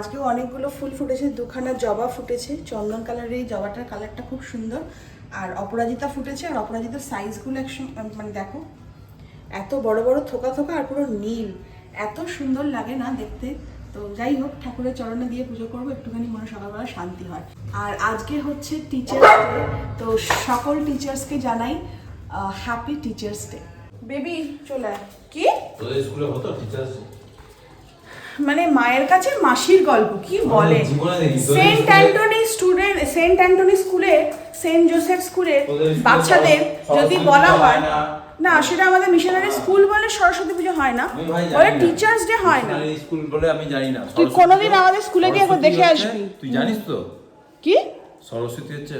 আজকেও অনেকগুলো ফুল ফুটেছে দুখানা জবা ফুটেছে চন্দন কালারের এই জবাটার কালারটা খুব সুন্দর। আর অপরাজিতা ফুটেছে আর অপরাজিতার সাইজগুলো একসঙ্গে মানে দেখো এত বড় বড় থোকা থোকা আর পুরো নীল। এত সুন্দর লাগে না দেখতে। তো যাই হোক ঠাকুরের চরণে দিয়ে পুজো করব একটুখানি মনে সকালবেলা শান্তি হয়। আর আজকে হচ্ছে টিচার্স ডে তো সকল টিচার্সকে জানাই হ্যাপি টিচার্স ডে বেবি চলে আয়। কি? স্কুলে হতো টিচার্স মানে মায়ের কাছে মাসির গল্প কি বলে? Saint Anthony student Saint Anthony স্কুলে সেন্ট জোসেফ স্কুলে বাচ্চাদের যদি বলা হয় হয় না। সেটা আমাদের মিশনারি স্কুল বলে সরস্বতী পুজো হয় না। বলে টিচার্স ডে হয় না। স্কুল বলে আমি জানি না। তুই কোনোদিন আমাদের স্কুলে গিয়ে একবার দেখে আসবি। তুই জানিস তো? কি? সরস্বতী হচ্ছে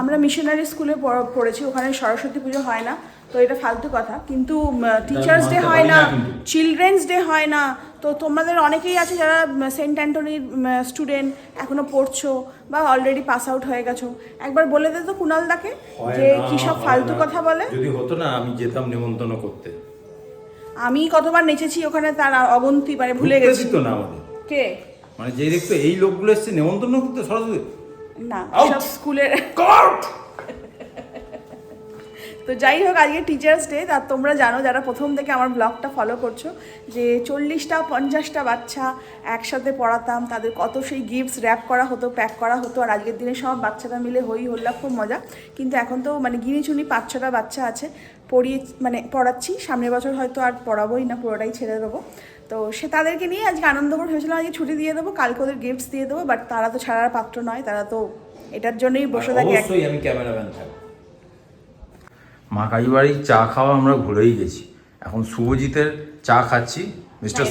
আমরা মিশনারি স্কুলে পড়েছি ওখানে সরস্বতী পুজো হয় না। তো এটা ফালতু কথা কিন্তু টিচার্স ডে হয় না চিলড্রেন্স ডে হয় না তো তোমাদের অনেকেই আছে যারা সেন্ট অ্যান্টনির স্টুডেন্ট এখনও পড়ছো বা অলরেডি পাস আউট হয়ে গেছো। একবার বলে দে তো কুণাল দাকে যে কি সব ফালতু কথা বলে। যদি হতো না আমি যেতাম নেমন্তন্ন করতে। আমি কতবার নেচেছি ওখানে তার অবন্তি মানে ভুলে গেছি। দিত না আমাদের। কে? মানে যেই দেখতো এই লোকগুলো এসছে নেমন্তন্ন করতে সরস্বতী। না! সব স্কুলের কট তো যাই হোক, আজকে টিচার্স ডে তা তোমরা জানো যারা প্রথম থেকে আমার ব্লগটা ফলো করছ যে চল্লিশটা, পঞ্চাশটা বাচ্চা একসাথে পড়াতাম, তাদের কত সেই গিফটস র্যাপ করা হতো প্যাক করা হতো, আর আজকের দিনে সব বাচ্চারা মিলে হই হল্লা, খুব মজা। কিন্তু এখন তো মানে গিনি চুনি পাঁচ, ছটা বাচ্চা আছে, পড়িয়ে মানে পড়াচ্ছি। সামনের বছর হয়তো আর পড়াবোই না, পুরোটাই ছেড়ে দেবো। তো সে তাদেরকে নিয়ে আজকে আনন্দ করে ভেবেছিলাম আজকে ছুটি দিয়ে দেবো, কালকে ওদের গিফটস দিয়ে দেবো বাট তারা তো ছাড়ার পাত্র নয়, তারা তো এটার জন্যই বসে থাকে। আমি ক্যামেরাম্যান থাকব। মা কালী বাড়ির চা খাওয়া আমরা ভুলেই গেছি। এখন শুভজিতের চা খাচ্ছি। মিস্টার।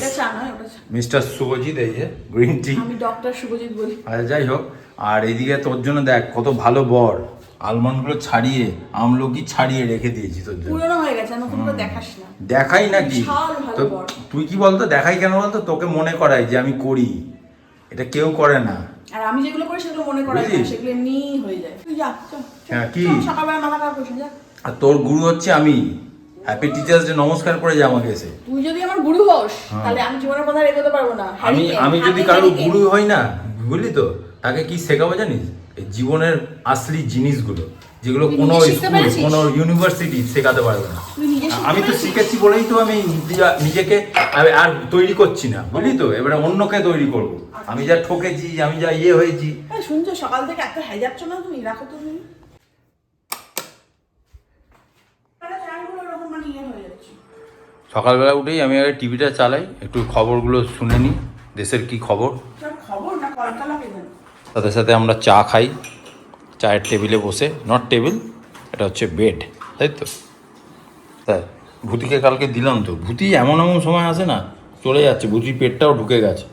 মিস্টার শুভজিৎ এই যে গ্রিন টি। আমি ডক্টর শুভজিৎ বলি। আর যাই হোক আর এইদিকে তোর জন্য দেখ কত ভালো বর। আলমন্ডগুলো ছাড়িয়ে আমলকি ছাড়িয়ে রেখে দিয়েছি তোর জন্য। পুরনো হয়ে গেছে দেখাস না। দেখাই নাকি তো তুই কি বলতো? দেখাই কেন বলতো? তোকে মনে করাই যে আমি করি। এটা কেউ করে না। আর আমি যেগুলো করি সেগুলো মনে করা যায় না সেগুলো এমনি হয়ে যায়। তুই যা হ্যাঁ, কি? সকালবেলা মাথা খারাপ যা। আর তোর গুরু হচ্ছে আমি। হ্যাপি টিচার্স ডে নমস্কার করে যা আমাকে এসে। তুই যদি আমার গুরু হোস তাহলে আমি জীবনের কথা এগোতে পারব না। আমি আমি যদি কারও গুরু হই না বুঝলি তো? তাকে কি শেখাবো জানিস? এই জীবনের আসলি জিনিসগুলো যেগুলো কোনো স্কুল কোনো ইউনিভার্সিটি শেখাতে পারবে না। আমি তো শিখেছি বলেই তো আমি নিজে- নিজেকে আর- তৈরি করছি না বুঝলি তো? এবারে অন্যকে তৈরি করব। আমি যা ঠকেছি আমি যা ইয়ে হয়েছি। শুনছো সকাল থেকে এত হেজাচ্ছ না তুমি রাখো তুমি আরে ফ্যানগুলো এরকম মানে ইয়ে হয়ে যাচ্ছে। সকালবেলা উঠেই আমি আগে টিভিটা চালাই একটু খবরগুলো শুনে নিই দেশের কি খবর। তাদের সাথে আমরা চা খাই চায়ের টেবিলে বসে নট টেবিল এটা হচ্ছে বেড তাই তো? তাই ভূতিকে কালকে দিলাম তো ভূতি এমন এমন সময় আসে না চলে যাচ্ছে ভূতির পেটটাও ঢুকে গেছে।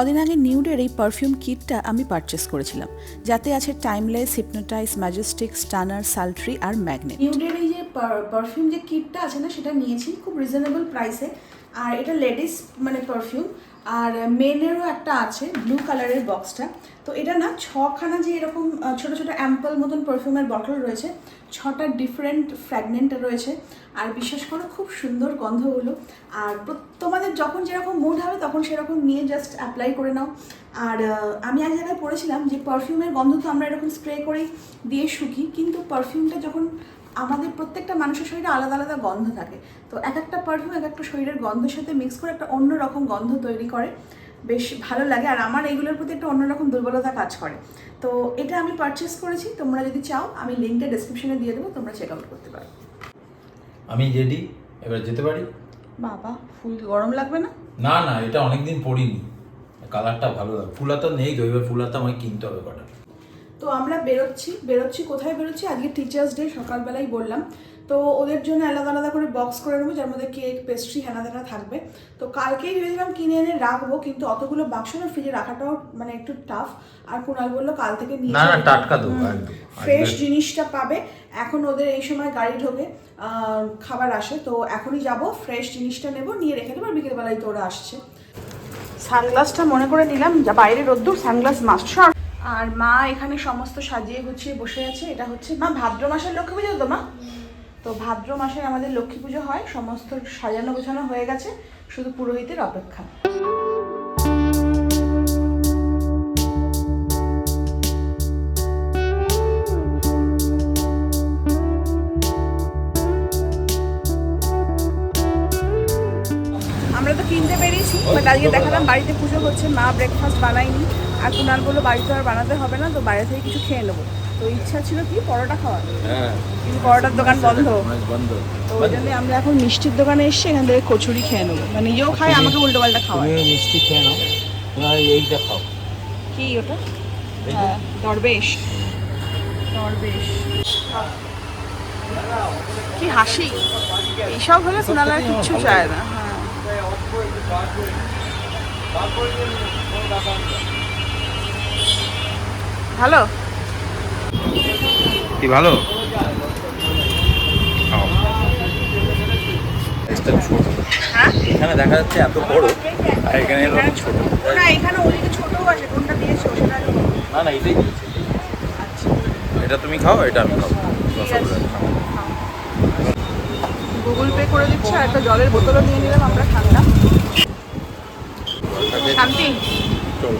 কদিন আগে নিউডের এই পারফিউম কিটটা আমি পারচেস করেছিলাম। যাতে আছে timeless hypnotise majestic stunner sultry আর ম্যাগনেট নিউডের এই যে পারফিউম যে কিটটা আছে না, সেটা নিয়েছি, খুব রিজনেবল প্রাইসে আর এটা লেডিস মানে পারফিউম আর মেনেরও একটা আছে ব্লু কালারের বক্সটা তো এটা না ছখানা যে এরকম ছোট ছোট অ্যাম্পল মতন পারফিউমের বটল রয়েছে, ছটা ডিফারেন্ট ফ্র্যাগনেন্ট রয়েছে। আর বিশেষ করে, খুব সুন্দর গন্ধগুলো। আর তোমাদের যখন যেরকম মুড হবে, তখন সেরকম নিয়ে জাস্ট অ্যাপ্লাই করে নাও। আর আমি এক জায়গায় পড়েছিলাম যে পারফিউমের গন্ধ তো আমরা এরকম স্প্রে করেই দিয়ে শুকি, কিন্তু পারফিউমটা যখন আমাদের প্রত্যেকটা মানুষের শরীরে আলাদা আলাদা গন্ধ থাকে। তো এক একটা পারফিউম এক একটা শরীরের গন্ধের সাথে মিক্স করে একটা অন্য রকম গন্ধ তৈরি করে। বেশ ভালো লাগে আর আমার এইগুলোর প্রতি একটা অন্যরকম দুর্বলতা কাজ করে। তো এটা আমি পারচেস করেছি তোমরা যদি চাও আমি লিঙ্কটা ডিসক্রিপশনে দিয়ে দেবো তোমরা চেক আউট করতে পারো। আমি রেডি এবার যেতে পারি? বাবা ফুল গরম লাগবে না? না না এটা অনেকদিন পরিনি। কালারটা ভালো লাগে ফুলাতা নেই তো এবার ফুলাতা আমাকে কিনতে হবে কটা। তো আমরা বেরোচ্ছি বেরোচ্ছি কোথায় বেরোচ্ছি? আজকে টিচার্স ডে সকালবেলাই বললাম। তো ওদের জন্য আলাদা আলাদা করে বক্স করে নেব যার মধ্যে কেক পেস্ট্রি হেনা তেনা থাকবে। তো কালকেই ভেবেছিলাম কিনে এনে রাখব কিন্তু অতগুলো বাক্স না ফ্রিজে রাখাটাও মানে একটু টাফ আর কুণাল বলল কাল থেকে নিয়ে না, না, টাটকা ফ্রেশ জিনিসটা পাবে। এখন ওদের এই সময় গাড়ি ঢোকে খাবার আসে। তো এখনই যাব ফ্রেশ জিনিসটা নেব নিয়ে রেখে দেবো আর বিকেলবেলায় তো ওরা আসছে। সানগ্লাসটা মনে করে নিলাম যা বাইরে রোদ্দুর সানগ্লাস মাস্ট আর মা এখানে সমস্ত সাজিয়ে গুছিয়ে বসে আছে। এটা হচ্ছে মা ভাদ্র মাসের লক্ষ্মী পুজো তো, মা? তো ভাদ্র মাসে আমাদের লক্ষ্মী পুজো হয়, সমস্ত সাজানো গোছানো হয়ে গেছে, শুধু পুরোহিতের অপেক্ষা। আমরা তো কিনতে পেরেছি, বাট আজকে দেখালাম বাড়িতে পুজো হচ্ছে, মা ব্রেকফাস্ট বানায়নি। আর কুনাল বলল বাড়িতে আর বানাতে হবে না তো বাইরে থেকে কিছু খেয়ে নেব। তো ইচ্ছা ছিল কি পরোটা খাওয়ার। হ্যাঁ। কিন্তু পরোটার দোকান বন্ধ। বন্ধ। তো ওই জন্য আমরা এখন মিষ্টির দোকানে এসেছি এখান থেকে কচুরি খেয়ে নেব। মানে নিজেও খাই আমাকে উল্টো পাল্টা খাওয়ায়। তুমি মিষ্টি খেয়ে নাও। এইটা খাও। কি ওটা? হ্যাঁ দরবেশ। দরবেশ। কি হাসি। এইসব হলে কুনাল আর কিচ্ছু চায় না হ্যাঁ। ভালো? কি ভালো? হ্যাঁ? এখানে দেখা যাচ্ছে এত বড় আর এখানে এখানে ছোট। না এখানে ওদিকে ছোটও আছে কোনটা দিয়েছে সেটা না না এটাই দিয়েছে। আচ্ছা এটা তুমি খাও এটা আমি খাও। গুগল পে করে দিচ্ছে আর একটা জলের বোতলও নিয়ে নিলাম আমরা ঠান্ডা। শান্তি? চলো।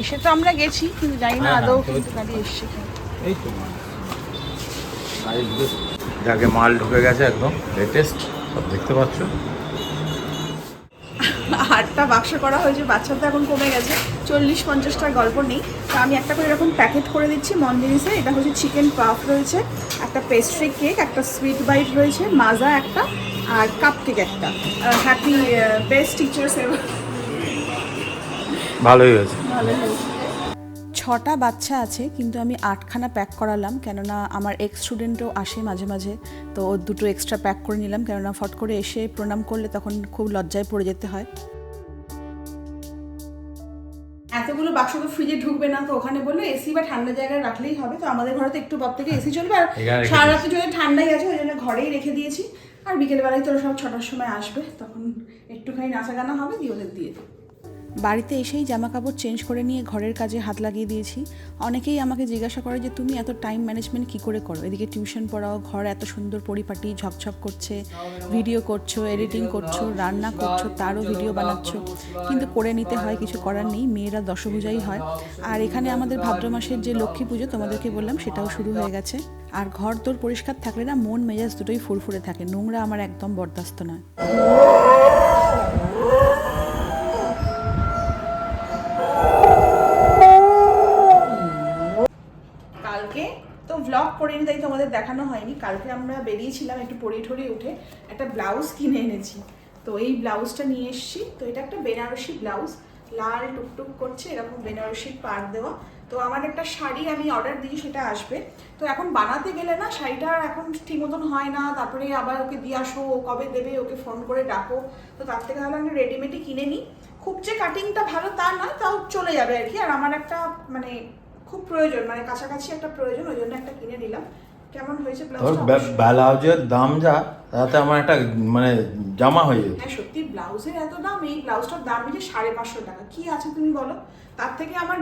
এসে তো আমরা গেছি কিন্তু জানি না হ্যাঁ, আদৌ হ্যাঁ, কিন্তু গাড়ি এসছে এই তো। যাকে মাল ঢুকে গেছে একদম লেটেস্ট সব দেখতে পাচ্ছ। আটটা বাক্স করা হয়েছে বাচ্চাটা এখন কমে গেছে চল্লিশ পঞ্চাশটার গল্প নেই। তো আমি একটা করে এরকম প্যাকেট করে দিচ্ছি মন জিনিসে এটা হচ্ছে চিকেন পাফ রয়েছে একটা পেস্ট্রি কেক একটা সুইট বাইট রয়েছে মাজা একটা আর কাপ কেক একটা হ্যাপি বেস্ট টিচার্স এভার ভালোই হয়েছে। ভালো হয়েছে। ছটা বাচ্চা আছে কিন্তু আমি আটখানা প্যাক করালাম কেননা আমার এক্স স্টুডেন্টও আসে মাঝে মাঝে তো ওর দুটো এক্সট্রা প্যাক করে নিলাম কেননা ফট করে এসে প্রণাম করলে তখন খুব লজ্জায় পড়ে যেতে হয়। এতগুলো বাক্স তো ফ্রিজে ঢুকবে না তো ওখানে বলল এসি বা ঠান্ডা জায়গায় রাখলেই হবে তো আমাদের ঘরে তো একটু পর থেকে এসি চলবে আর সারা রাত্রি যদি ঠান্ডাই আছে ওই জন্য ঘরেই রেখে দিয়েছি আর বিকেলবেলায় তোরা সব ছটার সময় আসবে তখন একটুখানি নাচা গানা হবে দিয়ে ওদের দিয়ে দেবো বাড়িতে এসেই জামা কাপড় চেঞ্জ করে নিয়ে ঘরের কাজে হাত লাগিয়ে দিয়েছি। অনেকেই আমাকে জিজ্ঞাসা করে যে, তুমি এত টাইম ম্যানেজমেন্ট কি করে করো? এদিকে টিউশন পড়াও, ঘর এত সুন্দর পরিপাটি, ঝকঝক করছে ভিডিও করছ এডিটিং করছ, রান্না করছ, তারও ভিডিও বানাচ্ছ। কিন্তু করে নিতে হয়, কিছু করার নেই, মেয়েরা দশভূজাই হয়। আর এখানে আমাদের ভাদ্র মাসের যে লক্ষ্মী পুজো, তোমাদেরকে বললাম, সেটাও শুরু হয়ে গেছে। আর ঘর তোর পরিষ্কার থাকলে না মন মেজাজ দুটোই ফুরফুরে থাকে, নোংরা আমার একদম বরদাস্ত নয়। ভ্লগ তোমাদের দেখানো হয়নি। কালকে আমরা বেরিয়েছিলাম একটু পরিয়ে ঠরিয়ে উঠে একটা ব্লাউজ কিনে এনেছি। তো এই ব্লাউজটা নিয়ে এসেছি। তো এটা একটা বেনারসি ব্লাউজ। লাল টুকটুক করছে, এরকম বেনারসি পার দেওয়া। তো আমার একটা শাড়ি আমি অর্ডার দিই, সেটা আসবে। তো এখন বানাতে গেলে না, শাড়িটা এখন ঠিক মতন হয় না। তারপরে আবার ওকে দিয়ে আসো, ও কবে দেবে, ওকে ফোন করে ডাকো। তো তার থেকে তাহলে আমি রেডিমেডই কিনে নিই। খুব যে কাটিংটা ভালো তা নয়, তাও চলে যাবে আর কি। আর আমার একটা মানে খুব প্রয়োজন মানে কাছাকাছি একটা প্রয়োজন ওই জন্য একটা কিনে নিলাম। কেমন হয়েছে ব্লাউজের দাম যা তাতে আমার একটা মানে জামা হয়ে যেত হ্যাঁ সত্যি ব্লাউজের এত দাম এই ব্লাউজটার দাম হচ্ছে সাড়ে পাঁচশো টাকা। কি আছে তুমি বলো? তার থেকে আমার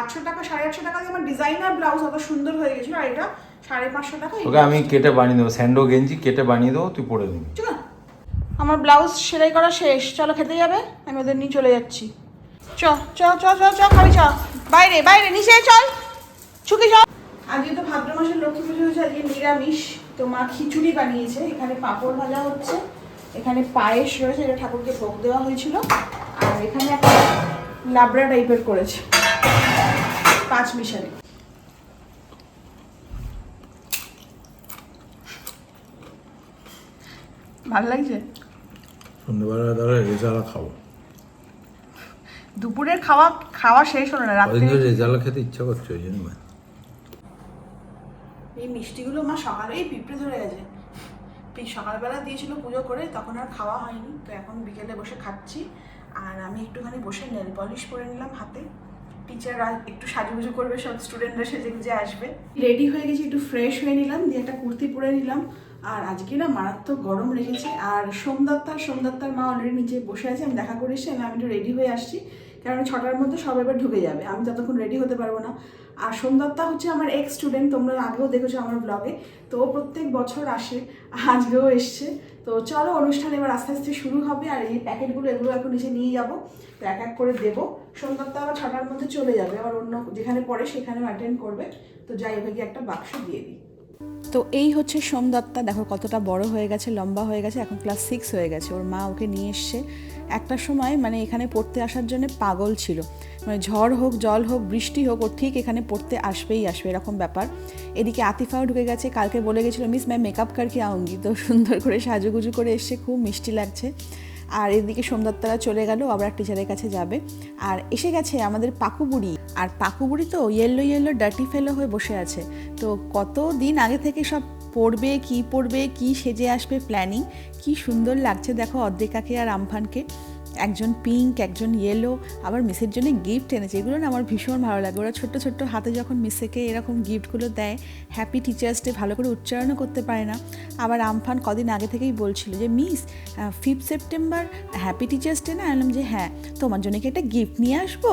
আটশো টাকা সাড়ে আটশো টাকা দিয়ে আমার ডিজাইনার ব্লাউজ অত সুন্দর হয়ে গেছিল আর এটা সাড়ে পাঁচশো টাকা তোকে আমি কেটে বানিয়ে দেবো স্যান্ডো গেঞ্জি কেটে বানিয়ে দেবো তুই পরে নিবি? আমার ব্লাউজ সেলাই করা শেষ চলো খেতে যাবে? আমি ওদের নিয়ে চলে যাচ্ছি। চ চ চ চ চ খাবি চ। বাইরে বাইরে নিচে চল। ছুকি চল। আজকে তো ভাদ্র মাসের লক্ষ্মী পুজো হচ্ছে আজকে নিরামিষ। তো মা খিচুড়ি বানিয়েছে এখানে পাঁপড় ভাজা হচ্ছে এখানে পায়েস রয়েছে এটা ঠাকুরকে ভোগ দেওয়া হয়েছিল। আর এখানে একটা লাবড়া টাইপের করেছে পাঁচ মিশালে। ভালো লাগছে? সন্ধ্যেবেলা তাহলে রেজালা খাব। দুপুরের খাওয়া খাওয়া শেষ হলো না রাত্রে ধরে খেতে ইচ্ছা করছে ওই জন্য। এই মিষ্টিগুলো মা সকালেই পিঁপড়ে ধরে গেছে। পি- সকালবেলা দিয়েছিল পুজো করে তখন আর খাওয়া হয়নি। তো এখন বিকেলে বসে খাচ্ছি। আর আমি একটুখানি বসে নেল পলিশ করে নিলাম হাতে। টিচাররা একটু সাজুগুজু করবে সব স্টুডেন্টরা সেজে গুজে আসবে। রেডি হয়ে গেছি একটু ফ্রেশ হয়ে নিলাম দিয়ে একটা কুর্তি পরে নিলাম। আর আজকে না মারাত্মক গরম রেখেছে আর সোমদত্তার সোমদত্তার মা অলরেডি নিচে বসে আছে আমি দেখা করে এসেছি আমি একটু রেডি হয়ে আসছি। কারণ ছটার মধ্যে সব এবার ঢুকে যাবে। আমি ততক্ষণ রেডি হতে পারব না। আর সোমদত্তা হচ্ছে আমার এক্স স্টুডেন্ট তোমরা আগেও দেখেছ আমার ব্লগে তো ও প্রত্যেক বছর আসে, আজকেও এসছে। তো চলো অনুষ্ঠান এবার আস্তে আস্তে শুরু হবে আর এই প্যাকেটগুলো এগুলো এখন নিচে নিয়ে যাব। তো এক এক করে দেবো। সোমদত্তা আবার ছটার মধ্যে চলে যাবে। আবার অন্য যেখানে পড়ে সেখানেও অ্যাটেন্ড করবে। তো যাই ওকে একটা বাক্স দিয়ে দিই। তো এই হচ্ছে সোমদত্তা। দেখো কতটা বড় হয়ে গেছে, লম্বা হয়ে গেছে, এখন ক্লাস সিক্স হয়ে গেছে। ওর মা ওকে নিয়ে এসছে। একটা সময় মানে এখানে পড়তে আসার জন্য পাগল ছিল। মানে ঝড় হোক, জল হোক, বৃষ্টি হোক ও ঠিক এখানে পড়তে আসবেই আসবে এরকম ব্যাপার। এদিকে আতিফাও ঢুকে গেছে, কালকে বলে গেছিল, মিস ম্যাম মেকআপ কারকে আউঙ্গি তো সুন্দর করে সাজুগুজু করে এসছে, খুব মিষ্টি লাগছে। আর এদিকে সোমদত্তারা চলে গেল, আবার টিচারের কাছে যাবে। আর এসে গেছে আমাদের পাকুবুড়ি আর পাকুবুড়ি তো ইয়েলো ইয়েলো ডার্টি ফেলো হয়ে বসে আছে। তো কত দিন আগে থেকে সব পড়বে কি পড়বে কি সেজে আসবে প্ল্যানিং কি সুন্দর লাগছে দেখো অর্ধেকাকে আর আমফানকে। একজন পিঙ্ক একজন ইয়েলো আবার মিসের জন্য গিফট এনেছে। এগুলো না আমার ভীষণ ভালো লাগে। ওরা ছোট্ট ছোট্ট হাতে যখন মিসেকে এরকম গিফটগুলো দেয় হ্যাপি টিচার্স ডে ভালো করে উচ্চারণও করতে পারে না। আবার আমফান কদিন আগে থেকেই বলছিল যে miss fifth September happy teachers day না? আমি বললাম যে হ্যাঁ তোমার জন্য কি একটা গিফট নিয়ে আসব?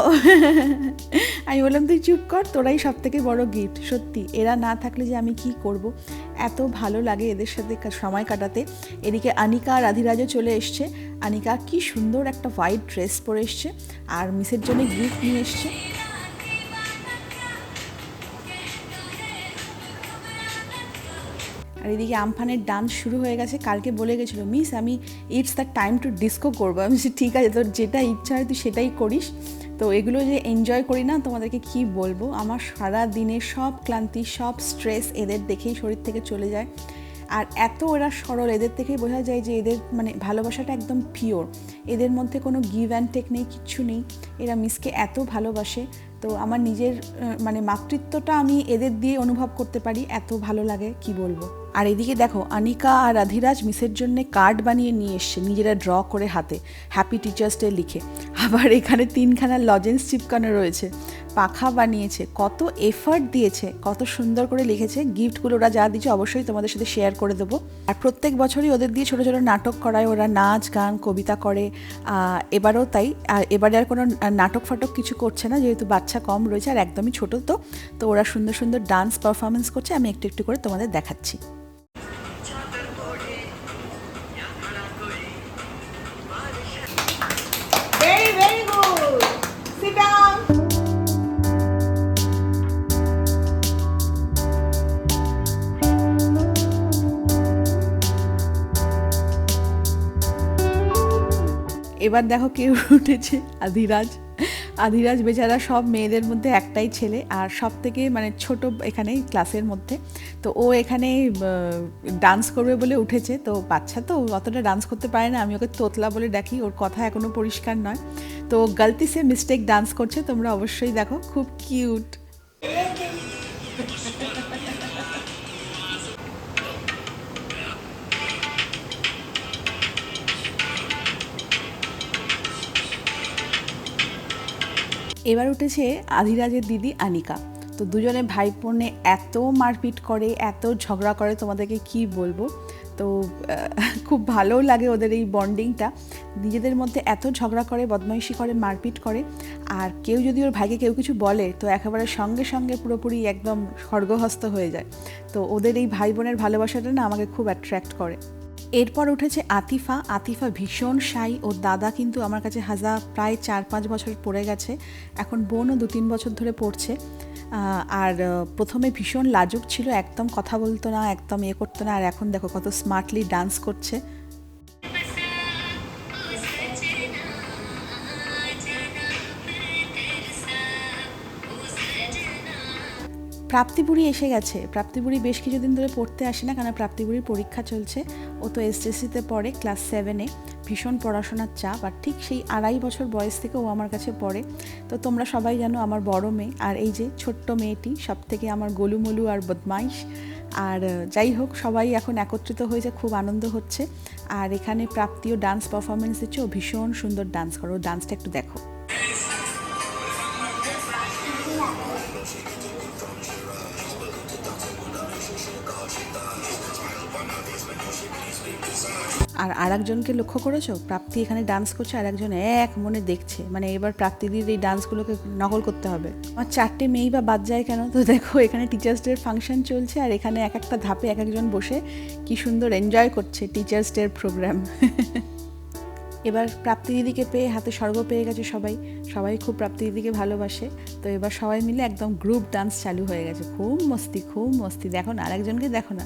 আমি বললাম, তুই চুপ কর, তোরাই সব থেকে বড় গিফট সত্যি। এরা না থাকলে যে আমি কি করব? এত ভালো লাগে এদের সাথে সময় কাটাতে। এদিকে আনিকা আর রাধিরাজও চলে এসছে। আনিকা কি সুন্দর একটা হোয়াইট ড্রেস পরে এসছে আর মিসের জন্য গিফট নিয়ে এসছে। আর এদিকে আমফানের ডান্স শুরু হয়ে গেছে, কালকে বলে গেছিল, মিস, আমি it's the time to disco করব। আমি ঠিক আছে, তোর যেটা ইচ্ছা হয় তুই সেটাই করিস। তো এগুলো যে এনজয় করি না, তোমাদেরকে কি বলব? আমার সারা দিনের সব ক্লান্তি, সব স্ট্রেস এদের দেখেই শরীর থেকে চলে যায়। আর এত এরা সরল, এদের থেকেই বোঝা যায় যে এদের মানে ভালোবাসাটা একদম পিওর এদের মধ্যে কোনো গিভ অ্যান্ড টেক নেই, কিচ্ছু নেই। এরা মিসকে এত ভালোবাসে। তো আমার নিজের মানে মাতৃত্বটা আমি এদের দিয়ে অনুভব করতে পারি, এত ভালো লাগে, কি বলব? আর এদিকে দেখো, আনিকা আর রাধিরাজ মিসের জন্য কার্ড বানিয়ে নিয়ে এসছে, নিজেরা ড্র করে হাতে। হ্যাপি টিচার্স ডে লিখে। আবার এখানে তিনখানা লজেন্স চিপকানো রয়েছে। পাখা বানিয়েছে, কত এফার্ট দিয়েছে, কত সুন্দর করে লিখেছে। গিফটগুলো ওরা যা দিচ্ছে অবশ্যই তোমাদের সাথে শেয়ার করে দেবো। আর প্রত্যেক বছরই ওদের দিয়ে ছোটো ছোটো নাটক করায়, ওরা নাচ, গান, কবিতা করে। এবারও তাই, আর এবারে আর কোনো নাটক ফাটক কিছু করছে না, যেহেতু বাচ্চা কম রয়েছে আর একদমই ছোটো তো। তো ওরা সুন্দর সুন্দর ডান্স পারফরমেন্স করছে, আমি একটু একটু করে তোমাদের দেখাচ্ছি। এবার দেখো কেউ উঠেছে আধিরাজ আধিরাজ বেচারা সব মেয়েদের মধ্যে একটাই ছেলে আর সব থেকে মানে ছোট এখানে ক্লাসের মধ্যে। তো ও এখানে ডান্স করবে বলে উঠেছে। তো বাচ্চা তো অতটা ডান্স করতে পারে না, আমি ওকে তোতলা বলে ডাকি, ওর কথা এখনও পরিষ্কার নয়। তো গলতি সে মিস্টেক ডান্স করছে, তোমরা অবশ্যই দেখো, খুব কিউট এবার উঠেছে আধিরাজের দিদি আনিকা। তো দুজনে ভাই বোনে এত মারপিট করে, এত ঝগড়া করে, তোমাদেরকে কি বলব? তো খুব ভালোও লাগে ওদের এই বন্ডিংটা। নিজেদের মধ্যে এত ঝগড়া করে, বদমাইশি করে, মারপিট করে, আর কেউ যদি ওর ভাইকে কেউ কিছু বলে, তো একেবারে সঙ্গে সঙ্গে পুরোপুরি একদম স্বর্গহস্ত হয়ে যায়। তো ওদের এই ভাই বোনের ভালোবাসাটা না আমাকে খুব অ্যাট্রাক্ট করে। এরপর উঠেছে আতিফা। আতিফা ভীষণ সাই ওর দাদা কিন্তু আমার কাছে হাজা প্রায় চার পাঁচ বছর পড়ে গেছে। এখন বোনও দু তিন বছর ধরে পড়ছে। আর প্রথমে ভীষণ লাজুক ছিল। একদম কথা বলতো না, একদম ইয়ে করতো না। আর এখন দেখো কত স্মার্টলি ডান্স করছে। প্রাপ্তিপুরি এসে গেছে। প্রাপ্তিপুরি বেশ কিছুদিন ধরে পড়তে আসে না কারণ প্রাপ্তিপুরির পরীক্ষা চলছে। ও তো এসএসসিতে পড়ে ক্লাস সেভেনে ভীষণ পড়াশোনার চাপ আর ঠিক সেই আড়াই বছর বয়স থেকে ও আমার কাছে পড়ে। তো তোমরা সবাই জানো আমার বড় মেয়ে। আর এই যে ছোট্ট মেয়েটি সব থেকে আমার গোলুমলু আর বদমাইশ। আর যাই হোক, সবাই এখন একত্রিত হয়েছে খুব আনন্দ হচ্ছে। আর এখানে প্রাপ্তিও ডান্স পারফরমেন্স দিচ্ছে। ও ভীষণ সুন্দর ডান্স করো। ডান্সটা একটু দেখো। আর আরেকজনকে লক্ষ্য করেছ? প্রাপ্তি এখানে ডান্স করছে আর একজন এক মনে দেখছে। মানে এবার প্রাপ্তিদির এই ডান্সগুলোকে নকল করতে হবে। আমার চারটে মেয়েই বা বাদ যায় কেন? তো দেখো, এখানে টিচার্স ডের ফাংশন চলছে আর এখানে এক একটা ধাপে এক একজন বসে কি সুন্দর এনজয় করছে টিচার্স ডের প্রোগ্রাম এবার প্রাপ্তি দিদিকে পেয়ে হাতে স্বর্গ পেয়ে গেছে সবাই। সবাই খুব প্রাপ্তি দিদিকে ভালোবাসে। তো এবার সবাই মিলে একদম গ্রুপ ডান্স চালু হয়ে গেছে। খুব মস্তি খুব মস্তি। দেখো না, আরেকজনকে দেখো না।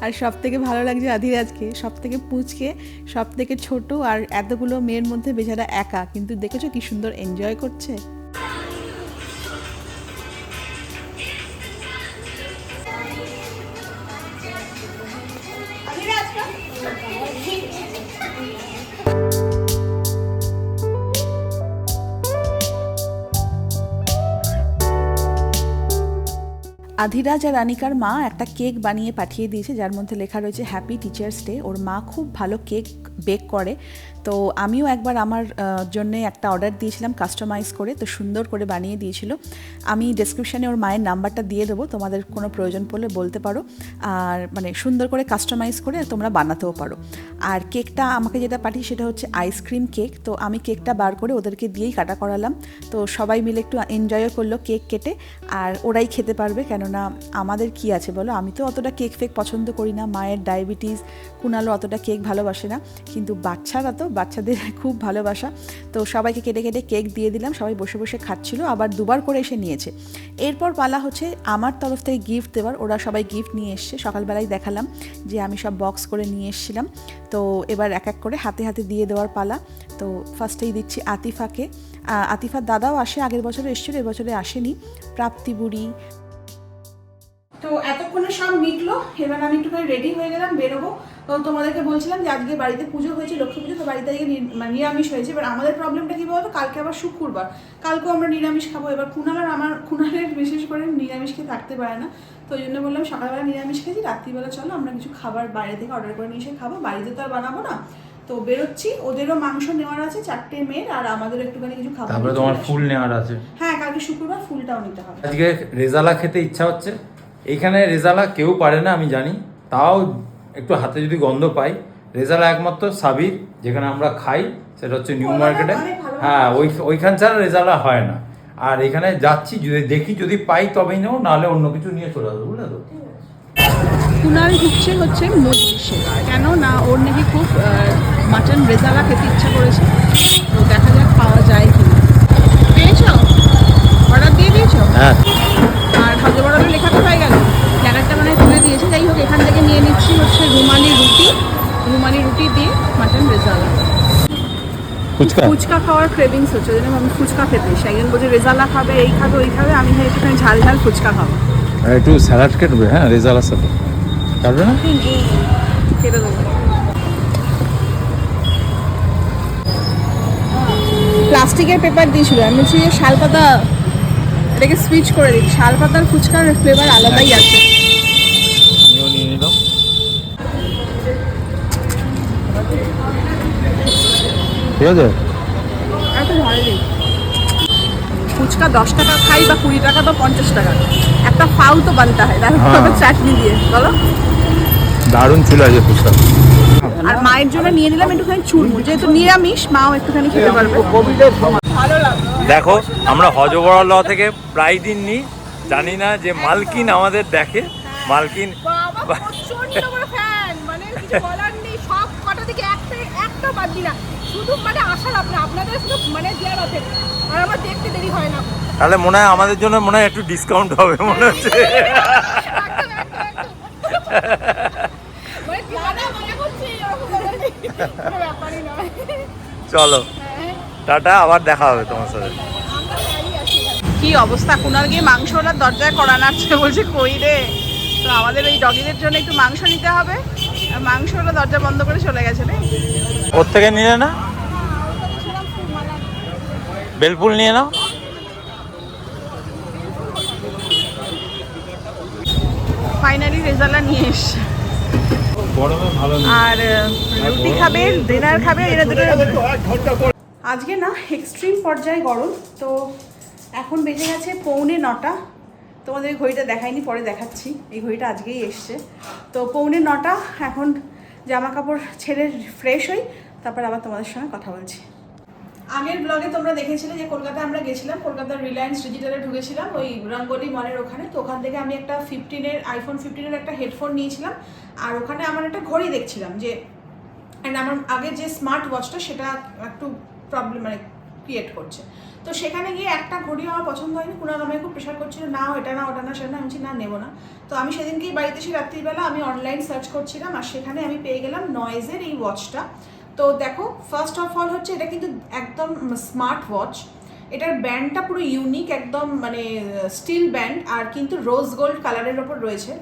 আর সব থেকে ভালো লাগছে আধিরাজকে। সব থেকে পুঁচকে সব থেকে ছোটো আর এতগুলো মেয়ের মধ্যে বেচারা একা। কিন্তু দেখেছ কি সুন্দর এনজয় করছে? আধিরাজ আর রানিকার মা একটা কেক বানিয়ে পাঠিয়ে দিয়েছে, যার মধ্যে লেখা রয়েছে হ্যাপি টিচার্স ডে ওর মা খুব ভালো কেক বেক করে। তো আমিও একবার আমার জন্য একটা অর্ডার দিয়েছিলাম কাস্টমাইজ করে, তো সুন্দর করে বানিয়ে দিয়েছিল। আমি ডেসক্রিপশানে ওর মায়ের নাম্বারটা দিয়ে দেবো, তোমাদের কোনো প্রয়োজন পড়লে বলতে পারো। আর মানে সুন্দর করে কাস্টমাইজ করে তোমরা বানাতেও পারো। আর কেকটা আমাকে যেটা পাঠিয়ে সেটা হচ্ছে আইসক্রিম কেক তো আমি কেকটা বার করে ওদেরকে দিয়েই কাটা করালাম। তো সবাই মিলে একটু এনজয়ও করল কেক কেটে। আর ওরাই খেতে পারবে, কেননা আমাদের কি আছে বলো? আমি তো অতটা কেক ফেক পছন্দ করি না। মায়ের ডায়াবেটিস কুনালো অতটা কেক ভালোবাসে না। কিন্তু বাচ্চারা তো, বাচ্চাদের খুব ভালোবাসা। তো সবাইকে কেটে কেটে কেক দিয়ে দিলাম। সবাই বসে বসে খাচ্ছিল, আবার দুবার করে এসে নিয়েছে। এরপর পালা হচ্ছে আমার তরফ থেকে গিফট দেওয়ার। ওরা সবাই গিফট নিয়ে এসছে। সকালবেলায় দেখালাম যে আমি সব বক্স করে নিয়ে এসেছিলাম। তো এবার এক এক করে হাতে হাতে দিয়ে দেওয়ার পালা। তো ফার্স্টেই দিচ্ছি আতিফাকে। আতিফার দাদাও আসে, আগের বছরে এসেছিল, এবছরে আসেনি। প্রাপ্তি বুড়ি তো এতক্ষণে সব মিটলো এবার আমি একটুখানি রেডি হয়ে গেলাম বেরোবো। তো তোমাদেরকে বলছিলাম যে আজকে বাড়িতে পুজো হয়েছে লক্ষ্মী পুজো তো বাড়িতে আজকে মানে নিরামিষ হয়েছে। এবার আমাদের প্রবলেমটা কি বলতো? কালকে আবার শুক্রবার। কালকেও আমরা নিরামিষ খাব। এবার কুনাল আর আমার কুনালের বিশেষ করে নিরামিষ খেয়ে থাকতে পারে না। তো ওই জন্য বললাম সকালবেলা নিরামিষ খেয়েছি রাত্রিবেলা চলো আমরা কিছু খাবার বাইরে থেকে অর্ডার করে নিয়ে এসে খাব। বাড়িতে তো আর বানাবো না। তো বেরোচ্ছি। ওদেরও মাংস নেওয়ার আছে চারটে মেয়ের আর আমাদের একটুখানি কিছু খাবার তারপরে তোমার ফুল নেওয়ার আছে। হ্যাঁ কালকে শুক্রবার ফুলটাও নিতে হবে। আজকে রেজালা খেতে ইচ্ছা হচ্ছে? এইখানে রেজালা কেউ পারে না আমি জানি। তাও একটু হাতে যদি গন্ধ পাই রেজালা একমাত্র সাবির যেখানে আমরা খাই সেটা হচ্ছে নিউ মার্কেটে। হ্যাঁ ওই ওইখান ছাড়া রেজালা হয় না। আর এখানে যাচ্ছি যদি দেখি যদি পাই তবেই নেব নাহলে অন্য কিছু নিয়ে চলে আসব বুঝলে তো? কুনাল ঢুকছে হচ্ছে মজলিসে কেন না ওর নাকি খুব মাটন রেজালা খেতে ইচ্ছা করেছে। তো দেখা যাক পাওয়া যায় কি পেয়েছ? অর্ডার দিয়ে দিয়েছ? হ্যাঁ। আর হজবড়ালো লেখা কোথায় গেল প্ল্যানারটা মানে তুলে দিয়েছে যাই হোক এখান থেকে নিয়ে নিচ্ছি হচ্ছে রুমালি রুটি রুমালি রুটি দিয়ে মাটন রেজালা। ফুচকা? ফুচকা খাওয়ার ক্রেভিংস হচ্ছে ওই জন্য আমি ফুচকা খেতে এসে একজন বলছে রেজালা খাবে এই খাবে ওই খাবে আমি ভাই একটুখানি ঝাল ঝাল ফুচকা খাব। আর একটু স্যালাড কাটবে হ্যাঁ রেজালার সাথে। কাটবে না? কেটে দেবো। প্লাস্টিকের পেপার দিয়েছিল আমি বলছি যে শালপাতা এটাকে সুইচ করে দিই শালপাতার ফুচকার ফ্লেভার আলাদাই আছে আমিও নিয়ে নিলাম ঠিক আছে? ফুচকা দশ টাকা খাই বা কুড়ি টাকা তো পঞ্চাশ টাকা। একটা ফাউ তো বানতে হয় তারপর হ্যাঁ। চাটনি দিয়ে বলো। দারুণ ছিল আছে ফুচকা। আর মায়ের জন্য নিয়ে নিলাম একটুখানি চুরমুর যেহেতু নিরামিষ মাও একটুখানি খেতে পারবে। দেখো আমরা হজবড়া ল থেকে প্রায় দিন নিই জানি না যে মালকিন আমাদের দেখে। মালকিন বাবা প্রচণ্ড বড় ফ্যান মানে কিছু বলার নেই সব কটা থেকে একটা একটা বাদ না। শুধু মানে আশার আপনার আপনাদের শুধু মানে দেওয়ার আছে। আর আমার দেখতে দেরি হয় না। তাহলে মনে হয় আমাদের জন্য মনে হয় একটু ডিসকাউন্ট হবে মনে হচ্ছে। মানে চলো। হ্যাঁ, টাটা আবার দেখা হবে তোমার সাথে। কি অবস্থা? কুনাল গিয়ে মাংস মাংসওয়ালার দরজায় করা নাড়ছে বলছে কই রে? তো আমাদের ওই ডগিদের জন্য একটু মাংস নিতে হবে। আর মাংসওয়ালা দরজা বন্ধ করে চলে গেছে রে। ওর থেকে নিয়ে না? বেলফুল নিয়ে নাও। ফাইনালি রেজাল্টটা নিয়ে এসছে। আর রুটি খাবে ডিনার খাবে এরা দুটো আজকে না এক্সট্রিম পর্যায়ে গরম তো এখন বেজে গেছে পৌনে নটা। তোমাদের এই ঘড়িটা দেখাইনি, পরে দেখাচ্ছি। এই ঘড়িটা আজকেই এসছে। তো পৌনে নটা, এখন জামা কাপড় ছেড়ে ফ্রেশ হই, তারপর আবার তোমাদের সঙ্গে কথা বলছি। আগের ব্লগে তোমরা দেখেছিলে যে কলকাতায় আমরা গেছিলাম, কলকাতার রিলায়েন্স ডিজিটালে ঢুকেছিলাম, ওই রঙ্গলি মলের ওখানে। তো ওখান থেকে আমি একটা ফিফটিনের আইফোন ফিফটিনের একটা হেডফোন নিয়েছিলাম, আর ওখানে আমার একটা ঘড়ি দেখছিলাম যে অ্যান্ড আমার আগে যে স্মার্ট ওয়াচটা সেটা একটু প্রবলেম মানে ক্রিয়েট করছে। তো সেখানে গিয়ে একটা ঘড়ি আমার পছন্দ হয়নি। কুনাল আমায় খুব প্রেশার করছিল না এটা না ওটা না সেটা আমি না, নেব না। তো আমি সেদিনকেই বাড়িতে এসে রাত্রিবেলা আমি অনলাইন সার্চ করছিলাম আর সেখানে আমি পেয়ে গেলাম নয়েজের এই ওয়াচটা তো দেখো ফার্স্ট অফ অল হচ্ছে এটা কিন্তু একদম স্মার্ট ওয়াচ এটার ব্যান্ডটা পুরো ইউনিক একদম মানে স্টিল ব্যান্ড আর কিন্তু রোজ গোল্ড কালারের ওপর রয়েছে।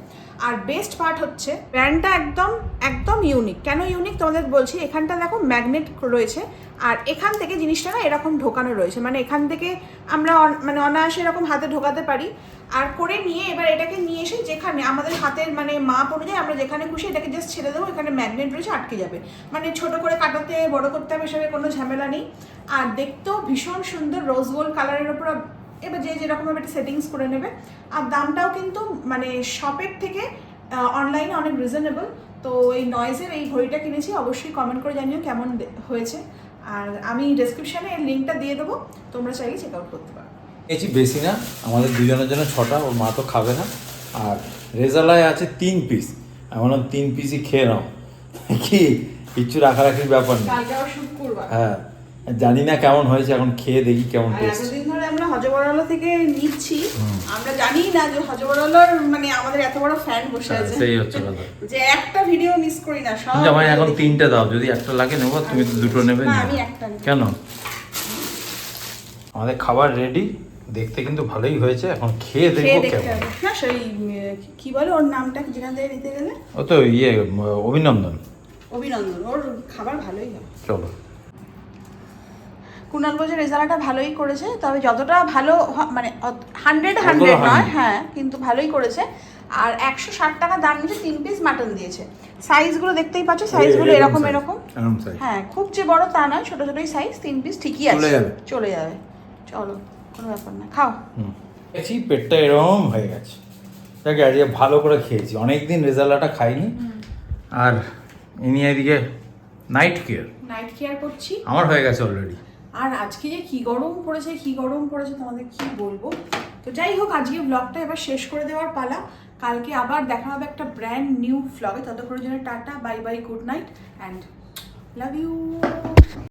আর বেস্ট পার্ট হচ্ছে ব্যান্ডটা একদম একদম ইউনিক কেন ইউনিক তোমাদের বলছি, এখানটা দেখো ম্যাগনেট রয়েছে, আর এখান থেকে জিনিসটা না এরকম ঢোকানো রয়েছে। মানে এখান থেকে আমরা মানে অনায়াসে এরকম হাতে ঢোকাতে পারি। আর করে নিয়ে এবার এটাকে নিয়ে এসে যেখানে আমাদের হাতের মানে মাপ অনুযায়ী আমরা যেখানে খুশি এটাকে জাস্ট ছেড়ে দেবো, এখানে ম্যাগনেট রয়েছে, আটকে যাবে। মানে ছোট করে কাটাতে, বড় করতে হবে এসবের কোনো ঝামেলা নেই। আর দেখতেও ভীষণ সুন্দর রোজ গোল্ড কালারের ওপর এবার যে যেরকমভাবে একটা সেটিংস করে নেবে। আর দামটাও কিন্তু মানে শপের থেকে অনলাইনে অনেক রিজনেবল তো এই নয়েজের এই ঘড়িটা কিনেছি, অবশ্যই কমেন্ট করে জানিও কেমন হয়েছে। আর আমি ডেসক্রিপশানে এর লিঙ্কটা দিয়ে দেবো। তোমরা চাইলে চেক আউট করতে পারো। নিয়েছি বেশি না। আমাদের দুজনের জন্য ছটা ওর মা তো খাবে না। আর রেজালায় আছে তিন পিস এমন তিন পিসই খেয়ে নাও। কি? কিচ্ছু রাখারাখির ব্যাপার নেই। হ্যাঁ। জানি না কেমন হয়েছে এখন খেয়ে দেখি কেমন টেস্ট এতদিন ধরে আমরা হজবরালা থেকে নিচ্ছি। আমরা জানি না যে হজবরালার মানে আমাদের এত বড় ফ্যান বসে হ্যাঁ, আছে। সেই হচ্ছে কথা। যে একটা ভিডিও মিস করি না সব জামাই এখন। তিনটে দাও। যদি একটা লাগে নেব তুমি তো দুটো নেবে। না, আমি একটা কেন? আমাদের খাবার রেডি দেখতে কিন্তু ভালোই হয়েছে এখন খেয়ে দেখব কেমন। না সেই কি বলে ওর নামটা যেখান থেকে নিতে গেলে? ও তো ইয়ে অভিনন্দন। অভিনন্দন ওর খাবার ভালোই হয় চলো। কুনাল বলছে রেজাল্টটা ভালোই করেছে তবে যতটা ভালো মানে হান্ড্রেড হান্ড্রেড নয় হ্যাঁ কিন্তু ভালোই করেছে। আর একশো ষাট টাকা দাম নিয়েছে তিন পিস মাটন দিয়েছে। সাইজগুলো দেখতেই পাচ্ছ সাইজগুলো এরকম এরকম এরকম। হ্যাঁ খুব যে বড় তা নয় ছোট ছোটই সাইজ তিন পিস ঠিকই আছে চলে যাবে। চলো। কোনো ব্যাপার না খাও। খেয়েছি পেটটা এরকম হয়ে গেছে। দেখে আজকে ভালো করে খেয়েছি। অনেক দিন রেজাল্টটা খাইনি। আর ইনি এদিকে নাইট কেয়ার নাইট কেয়ার করছি। আমার হয়ে গেছে অলরেডি আর আজকে যে কি গরম পড়েছে কি গরম পড়েছে তোমাদের কি বলব? তো যাই হোক আজকে ব্লগটা এবার শেষ করে দেওয়ার পালা। কালকে আবার দেখা হবে একটা ব্র্যান্ড নিউ ব্লগে ততক্ষণের জন্য tata bye bye good night and love you